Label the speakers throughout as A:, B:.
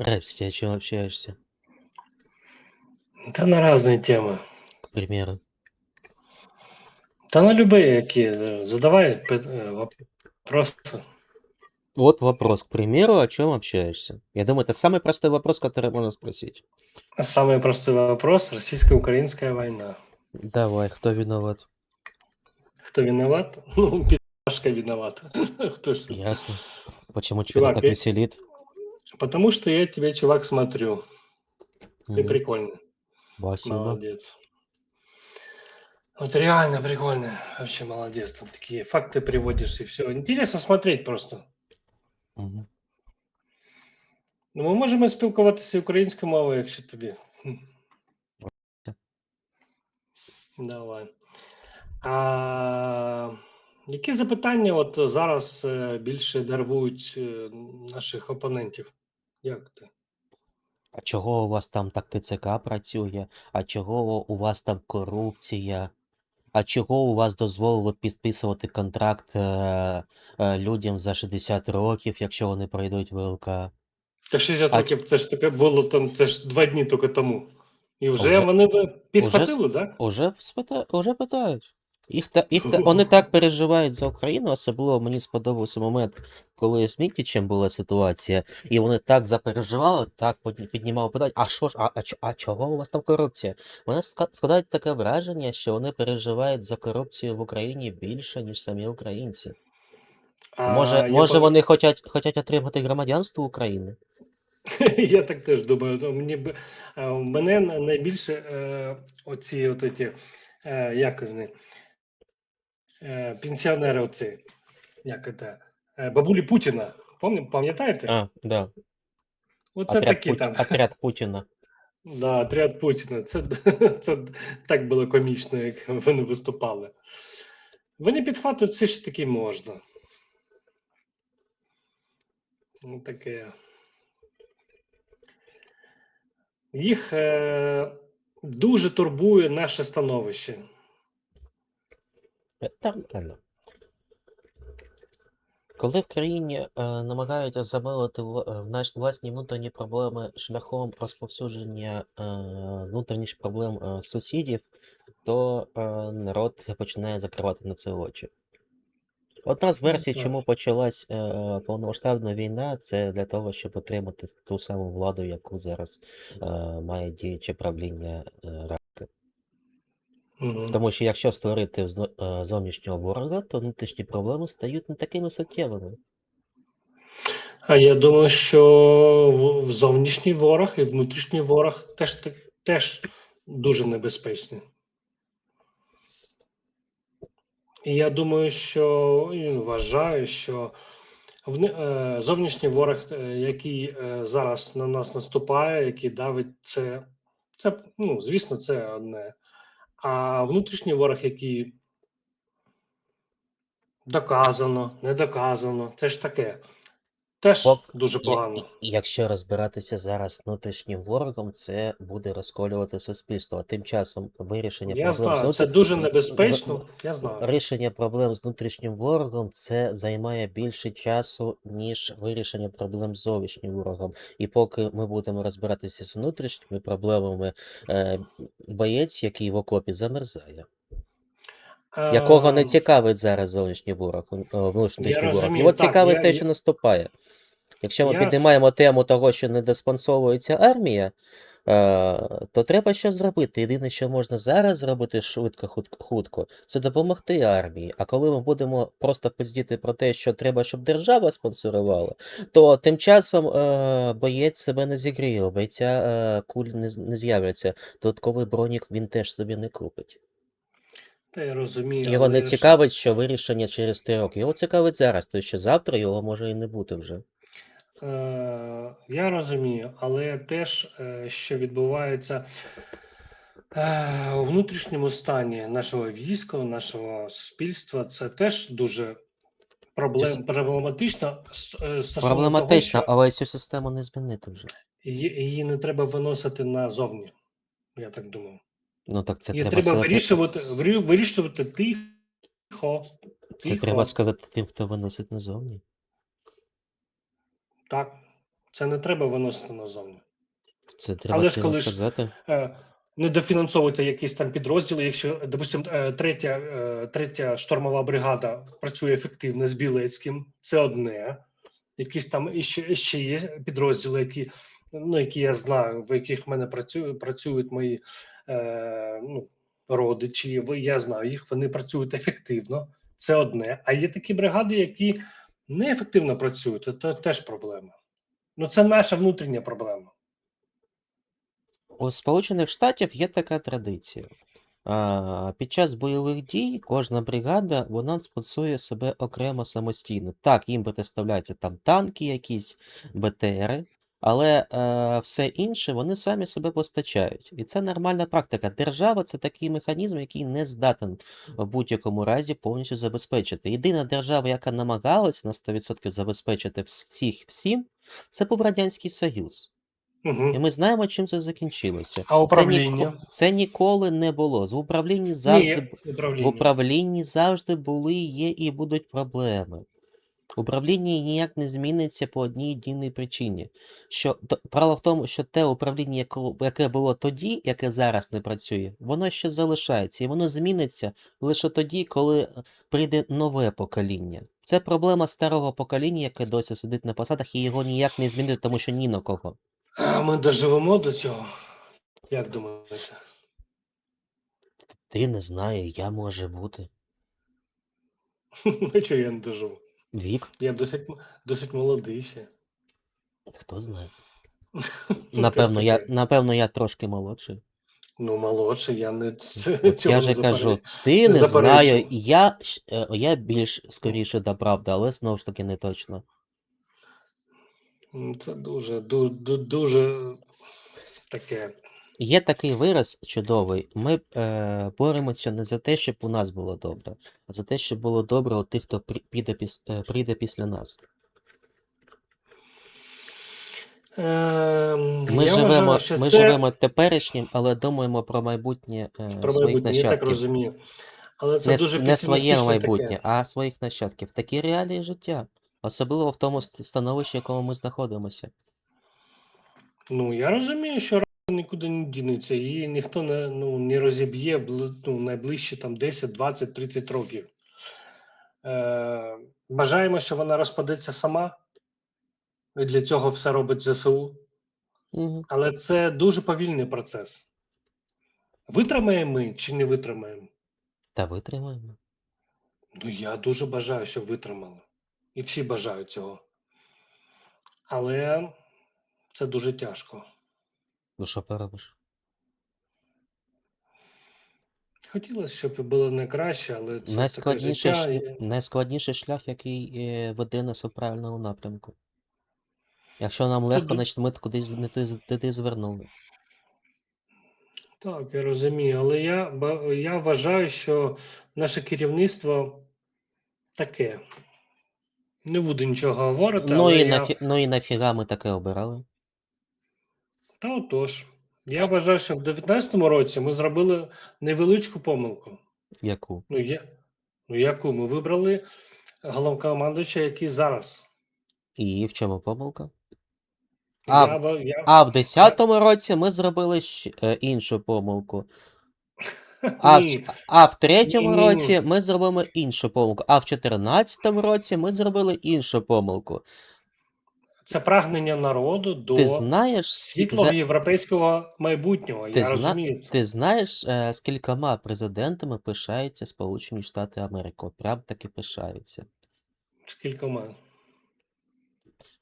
A: Репсти, о чем общаешься?
B: Та на різні теми.
A: К примеру.
B: Та на любі, які. е, Задавай пи- е, воп- просто.
A: Вот вопрос, к примеру, о чем общаешься? Я думаю, это самый простой вопрос, который можно спросить.
B: Самый простой вопрос. Российско-украинская война.
A: Давай, кто виноват?
B: Кто виноват? Ну, пи***шка виновата. Кто ж?
A: Ясно. Почему тебя
B: Чувак,
A: это так
B: я-
A: веселит?
B: Потому что я тебе, чувак, смотрю. Ты
A: Мгм.
B: прикольный.
A: Спасибо.
B: Молодец. Вот реально прикольный. Вообще молодец. Там такие факты приводишь и все. Интересно смотреть просто.
A: Мгм.
B: Ну, ми можемо спілкуватися українською мовою, якщо тобі. Хм. Давай. А, які запитання от зараз е, більше нервують е, наших опонентів? Як ти?
A: А чого у вас там так ТЦК працює? А чого у вас там корупція? А чого у вас дозволили підписувати контракт е, е, людям за 60 років, якщо вони пройдуть ВЛК?
B: Та 60
A: А
B: років це ж таке було там, це ж два дні тільки тому. І вже,
A: Уже-
B: вони підхватили, так?
A: Уже, спита... Уже питають. Їх та, їх та, вони так переживають за Україну, особливо мені сподобався момент, коли з Мітічем була ситуація, і вони так запереживали, так піднімали питання, а що ж, а, а, а чого у вас там корупція? Вони складають таке враження, що вони переживають за корупцію в Україні більше, ніж самі українці. Може, може вони хочуть, хочуть отримати громадянство України?
B: Я так теж думаю. Мені мене найбільше е, оці от эти, е, як вони, е, пенсіонери, оці, як це, е, бабулі Путіна. Пам'ят- Пам'ятаєте?
A: А, да.
B: Оце
A: Отряд,
B: такі
A: Пут...
B: там.
A: Отряд Путіна.
B: Да, отряд Путіна. Це, це так було комічно, як вони виступали. Вони підхватують все ж таки можна. Ну, таке. Їх е, дуже турбує наше становище.
A: Е, Та. Коли в країні е, намагаються замилити е, власні внутрішні проблеми шляхом розповсюдження е, внутрішніх проблем е, сусідів, то е, народ починає закривати на це очі. Одна з
B: Ну,
A: версій, чому почалась е, повномасштабна війна, це для того, щоб отримати ту саму владу, яку зараз е, має діюче правління е, Тому що якщо створити е, зовнішнього ворога, то внутрішні проблеми стають не такими суттєвими.
B: А я думаю, що в- зовнішній ворог і внутрішній ворог теж, теж дуже небезпечні. І я думаю, що і вважаю, що е, зовнішній ворог, е, який зараз на нас наступає, який давить, це, це ну, звісно, це одне. А внутрішній ворог, який доказано, не доказано, це ж таке. Теж
A: Пок-
B: дуже погано.
A: і- і Якщо розбиратися зараз з внутрішнім ворогом, це буде розколювати суспільство. А тим часом вирішення
B: Я
A: проблем з
B: знаю, це дуже небезпечно. Я знаю.
A: Рішення проблем з внутрішнім ворогом це займає більше часу, ніж вирішення проблем з зовнішнім ворогом. І поки ми будемо розбиратися з внутрішніми проблемами, е, боєць, який в окопі замерзає, якого не
B: Ем,
A: цікавить зараз зовнішній ворог, е, внутрішній ворог. Його цікавить
B: я-
A: те, що наступає. Якщо ми
B: Я
A: піднімаємо тему того, що не недоспонсовується армія, е, то треба щось зробити. Єдине, що можна зараз зробити швидко, хутко, хутко, це допомогти армії. А коли ми будемо просто пиздіти про те, що треба, щоб держава спонсорувала, то тим часом е, боєць себе не зігріє, бойця куль не, не з'являться. Додатковий бронік він теж собі не купить.
B: Та я розумію.
A: Його
B: але
A: не
B: ж,
A: цікавить, що вирішення через три роки. Його цікавить зараз, тому що завтра його може і не бути вже.
B: е, Я розумію, але теж, е, що відбувається е, у внутрішньому стані нашого війська, нашого суспільства, це теж дуже проблем, проблематично. с- е, стосовно
A: Проблематично,
B: Того,
A: але цю систему не змінити вже.
B: що її, її не треба виносити назовні. Я так думаю.
A: Ну так це
B: Її
A: треба
B: треба
A: сказати.
B: вирішувати, вирішувати тихо.
A: Це
B: тихо.
A: треба сказати тим, хто виносить назовні.
B: Так. Це не треба виносити назовні.
A: Це треба
B: Але ж коли ж
A: сказати.
B: е, не дофінансовуєте якісь там підрозділи, якщо, допустимо, е, третя, е, третя штурмова бригада працює ефективно з Білецьким, це одне. Якісь там іще, ще є підрозділи, які, ну, які я знаю, в яких в мене працюють, працюють мої е, ну, родичі, я знаю їх, вони працюють ефективно, це одне. А є такі бригади, які неефективно працюють, це те- теж проблема. Ну, це наша внутрішня проблема.
A: У Сполучених Штатів є така традиція. Під час бойових дій кожна бригада вона спонсує себе окремо самостійно. Так, їм представляються там танки, якісь БТРи, але е, все інше вони самі себе постачають. І це нормальна практика. Держава це такий механізм, який не здатен в будь-якому разі повністю забезпечити. Єдина держава, яка намагалася на 100% забезпечити всіх всім, це був Радянський Союз.
B: Угу.
A: І ми знаємо, чим це закінчилося.
B: А управління?
A: Це, ніко... це ніколи не було. В управлінні завжди,
B: Ні,
A: в управлінні завжди були, є і будуть проблеми. Управління ніяк не зміниться по одній єдиній причині. Що право в тому, що те управління, яке було тоді, яке зараз не працює, воно ще залишається, і воно зміниться лише тоді, коли е, прийде нове покоління. Це проблема старого покоління, яке досі сидить на посадах, і його ніяк не змінити, тому що ні на кого.
B: А ми доживемо до цього. Як думаєте?
A: Ти не знаю, я може бути.
B: Чого я не доживу?
A: Вік,
B: Я досить, м- досить молодий ще.
A: хто знає. Напевно, я,
B: таке.
A: напевно, я трошки молодший.
B: Ну, молодший, я не ц-
A: От
B: цього
A: я
B: не
A: же кажу,
B: заперечую.
A: ти
B: не
A: не знаю,
B: заперечую.
A: я, щ- е, я більш скоріше до правди, але знову ж таки не точно.
B: М, Це дуже, дуже, дуже таке.
A: Є такий вираз чудовий. Ми е, боремося не за те, щоб у нас було добре, а за те, щоб було добре у тих, хто при- піде, піс, е, прийде після нас.
B: Ем,
A: Ми
B: я
A: живемо,
B: вважаю, що
A: ми
B: це
A: живемо теперішнім, але думаємо про майбутнє е,
B: про
A: своїх
B: майбутнє, я так
A: нащадків.
B: розумію. Але це
A: Не,
B: дуже
A: не своє
B: песимістичне
A: майбутнє,
B: таке.
A: а своїх нащадків. Такі реалії життя. Особливо в тому ст- становищі, в якому ми знаходимося.
B: Ну, я розумію, що нікуди не дінеться, її ніхто не, ну, не розіб'є ну, найближчі там 10, 20, 30 років. Е, бажаємо, що вона розпадеться сама. І для цього все робить ЗСУ.
A: Угу.
B: Але це дуже повільний процес. Витримаємо ми чи не витримаємо?
A: Та витримаємо.
B: Ну, я дуже бажаю, щоб витримали. І всі бажають цього. Але це дуже тяжко.
A: Ну що поробиш?
B: Хотілося, щоб було не краще, але це таке
A: Найскладніший,
B: життя.
A: ш...
B: і-
A: найскладніший шлях, який е, веде нас у правильному напрямку. Якщо нам легко,
B: ду-
A: значить ми кудись не туди, туди звернули.
B: Так, я розумію, але я, ба- я вважаю, що наше керівництво таке. Не буду нічого говорити,
A: Ну
B: але
A: і,
B: я...
A: нафі... ну і нафіга ми таке обирали?
B: Та отож. Я вважаю, що в 19-му році ми зробили невеличку помилку.
A: Яку?
B: Ну, я... ну яку? Ми вибрали головнокомандуюча, який зараз.
A: І в чому помилка? А,
B: я,
A: в-
B: я...
A: а в 10-му році ми зробили щ- е, іншу помилку. А в, а в третьому році ми зробимо іншу помилку. А в 14-му році ми зробили іншу помилку.
B: Це прагнення народу до
A: Ти знаєш,
B: світлого
A: за-
B: європейського майбутнього.
A: Ти
B: Я
A: зна-
B: розумію це.
A: ти знаєш, е, з кількома президентами пишаються Сполучені Штати Америки? Прям таки пишаються.
B: З кількома.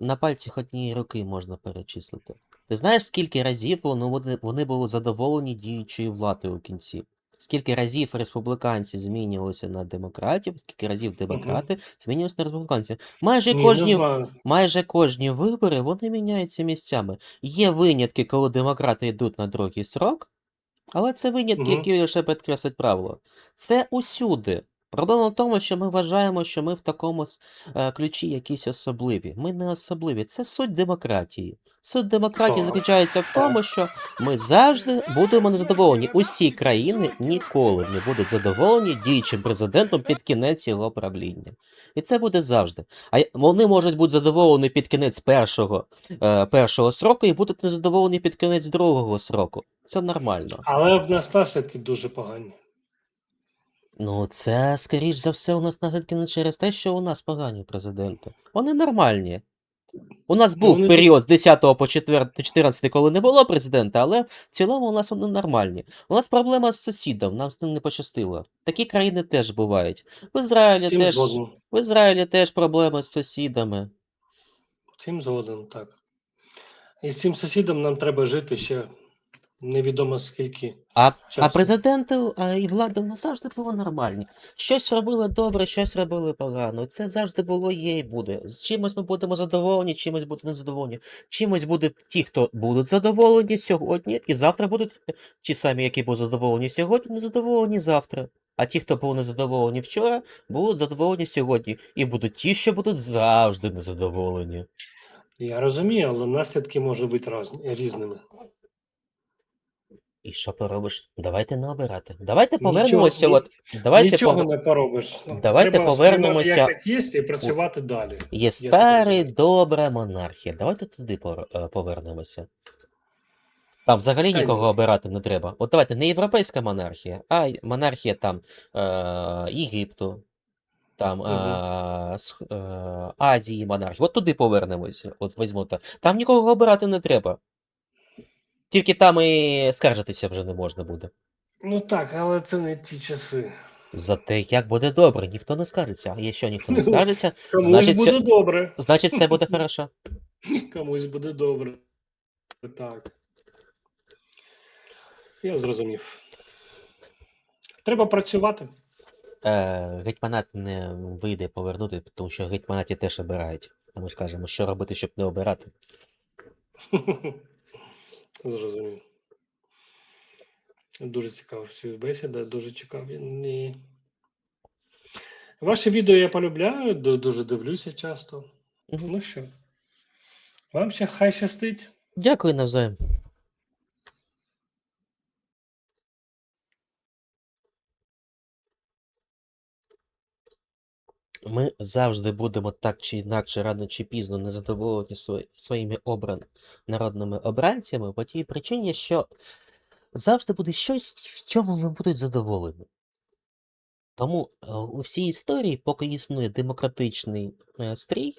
A: На пальцях однієї руки можна перечислити. Ти знаєш, скільки разів вони, вони були задоволені діючою владою у кінці? Скільки разів республіканці змінювалися на демократів, скільки разів демократи змінювалися на республіканців? Майже
B: Ні,
A: кожні, майже кожні вибори вони міняються місцями. Є винятки, коли демократи йдуть на другий срок, але це винятки, які лише підкреслять правило. Це усюди. Проблема в тому, що ми вважаємо, що ми в такому е, ключі якісь особливі. Ми не особливі. Це суть демократії. Суть демократії заключається в тому, що ми завжди будемо незадоволені. Усі країни ніколи не будуть задоволені діючим президентом під кінець його правління. І це буде завжди. А вони можуть бути задоволені під кінець першого, е, першого сроку і будуть незадоволені під кінець другого сроку. Це нормально.
B: Але в нас наслідки дуже погані.
A: Ну, це, скоріш за все, у нас наслідки не через те, що у нас погані президенти. Вони нормальні. У нас був
B: вони
A: період з 10 по 14, коли не було президента, але в цілому у нас вони нормальні. У нас проблема з сусідом, нам з ним не пощастило. Такі країни теж бувають. В Ізраїлі
B: всім
A: теж,
B: згоден.
A: в Ізраїлі теж проблеми з сусідами.
B: Всім згоден, так. І з цим сусідом нам треба жити ще невідомо скільки
A: А, а президенти а, і влада ну, завжди були нормальні. Щось робили добре, щось робили погано. Це завжди було є і буде. З чимось ми будемо задоволені, чимось будемо незадоволені. Чимось будуть ті, хто будуть задоволені сьогодні, і завтра будуть ті самі, які були задоволені сьогодні, незадоволені завтра. А ті, хто були незадоволені вчора, будуть задоволені сьогодні. І будуть ті, що будуть завжди незадоволені.
B: Я розумію, але наслідки можуть бути різними.
A: І що поробиш? Давайте не обирати. Давайте повернемося.
B: ні-
A: От, давайте
B: Нічого
A: повер-
B: не поробиш.
A: Давайте
B: треба
A: повернемося
B: є, і працювати далі.
A: Є старий, добра монархія. Давайте туди е, повернемося. Там взагалі нікого обирати не треба. От давайте не європейська монархія, а монархія там е- Єгипту, там е- е- Азії монархія. От туди повернемося. От візьмо. Там нікого обирати не треба. Тільки там і скаржитися вже не можна буде.
B: Ну так, але це не ті часи.
A: Зате як буде добре, ніхто не скаржиться. А якщо ніхто не
B: Ну,
A: скаржиться,
B: Комусь
A: значить,
B: буде
A: все,
B: добре.
A: значить все буде хорошо.
B: Комусь буде добре. Так. Я зрозумів. Треба працювати.
A: Е, гетьманат не вийде повернути, тому що гетьманаті теж обирають. А ми скажемо, що робити, щоб не обирати.
B: Зрозумів. Дуже цікава співбесіда, дуже цікаві. Ваші відео я полюбляю, дуже дивлюся часто.
A: Угу.
B: Ну що, вам ще хай щастить.
A: Дякую навзаєм. Ми завжди будемо так чи інакше, рано чи пізно незадоволені свої- своїми обран... народними обранцями по тій причині, що завжди буде щось, в чому ми будуть задоволені. Тому е, у всій історії, поки існує демократичний е, стрій,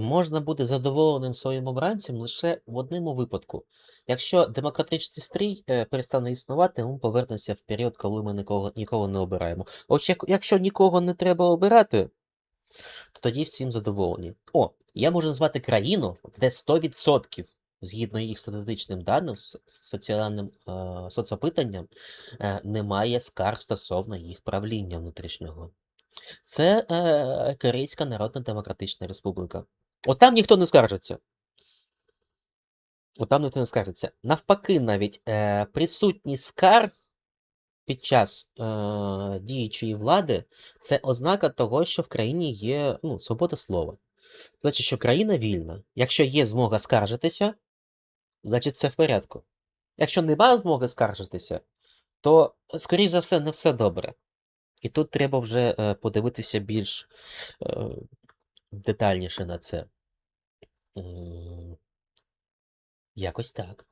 A: можна бути задоволеним своїм обранцем лише в одному випадку. Якщо демократичний стрій е, перестане існувати, ми повернемося в період, коли ми нікого, нікого не обираємо. Як, якщо нікого не треба обирати, то тоді всім задоволені. О, я можу назвати країну, де 100% згідно їх статистичним даним, соціальним е, соцопитанням, е, немає скарг стосовно їх правління внутрішнього. Це е, Корейська Народна Демократична Республіка. От там ніхто не скаржиться. От там ніхто не скаржиться. Навпаки, навіть е, присутність скарг під час е, діючої влади це ознака того, що в країні є ну, свобода слова. Значить, що країна вільна. Якщо є змога скаржитися, значить це в порядку. Якщо немає змоги скаржитися, то, скоріш за все, не все добре. І тут треба вже е, подивитися більш е, детальніше на це. Якось так.